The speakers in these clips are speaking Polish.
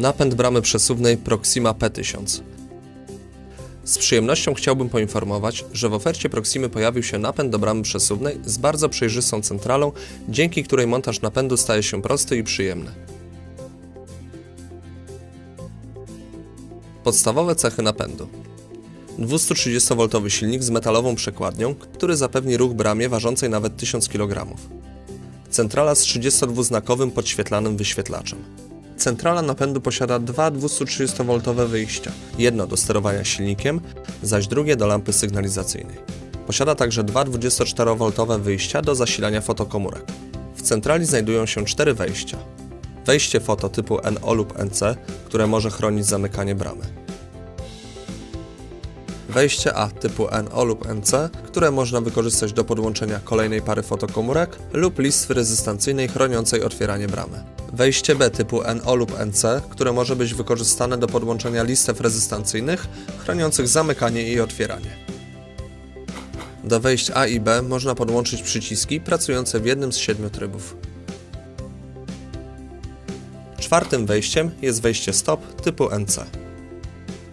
Napęd bramy przesuwnej Proxima P1000. Z przyjemnością chciałbym poinformować, że w ofercie Proximy pojawił się napęd do bramy przesuwnej z bardzo przejrzystą centralą, dzięki której montaż napędu staje się prosty i przyjemny. Podstawowe cechy napędu. 230V silnik z metalową przekładnią, który zapewni ruch bramie ważącej nawet 1000 kg. Centrala z 32-znakowym podświetlanym wyświetlaczem. Centrala napędu posiada dwa 230V wyjścia, jedno do sterowania silnikiem, zaś drugie do lampy sygnalizacyjnej. Posiada także dwa 24V wyjścia do zasilania fotokomórek. W centrali znajdują się cztery wejścia. Wejście foto typu NO lub NC, które może chronić zamykanie bramy. Wejście A typu NO lub NC, które można wykorzystać do podłączenia kolejnej pary fotokomórek lub listwy rezystancyjnej chroniącej otwieranie bramy. Wejście B typu NO lub NC, które może być wykorzystane do podłączenia listew rezystancyjnych chroniących zamykanie i otwieranie. Do wejść A i B można podłączyć przyciski pracujące w jednym z siedmiu trybów. Czwartym wejściem jest wejście stop typu NC.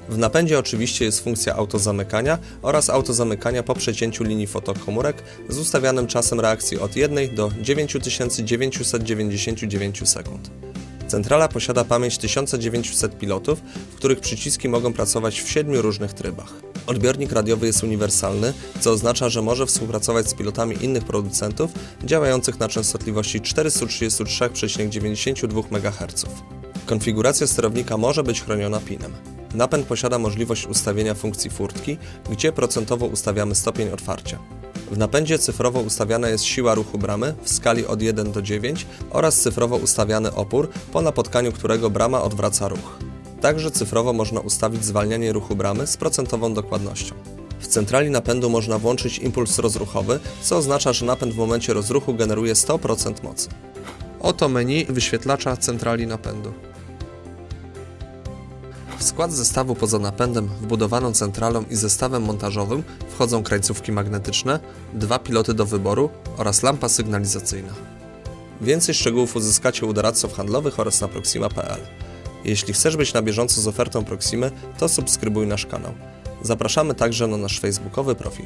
W napędzie oczywiście jest funkcja autozamykania oraz autozamykania po przecięciu linii fotokomórek z ustawianym czasem reakcji od 1 do 9999 sekund. Centrala posiada pamięć 1900 pilotów, w których przyciski mogą pracować w siedmiu różnych trybach. Odbiornik radiowy jest uniwersalny, co oznacza, że może współpracować z pilotami innych producentów działających na częstotliwości 433,92 MHz. Konfiguracja sterownika może być chroniona pinem. Napęd posiada możliwość ustawienia funkcji furtki, gdzie procentowo ustawiamy stopień otwarcia. W napędzie cyfrowo ustawiana jest siła ruchu bramy w skali od 1 do 9 oraz cyfrowo ustawiany opór, po napotkaniu którego brama odwraca ruch. Także cyfrowo można ustawić zwalnianie ruchu bramy z procentową dokładnością. W centrali napędu można włączyć impuls rozruchowy, co oznacza, że napęd w momencie rozruchu generuje 100% mocy. Oto menu wyświetlacza centrali napędu. W skład zestawu poza napędem, wbudowaną centralą i zestawem montażowym wchodzą krańcówki magnetyczne, dwa piloty do wyboru oraz lampa sygnalizacyjna. Więcej szczegółów uzyskacie u doradców handlowych oraz na proxima.pl. Jeśli chcesz być na bieżąco z ofertą Proximy, to subskrybuj nasz kanał. Zapraszamy także na nasz facebookowy profil.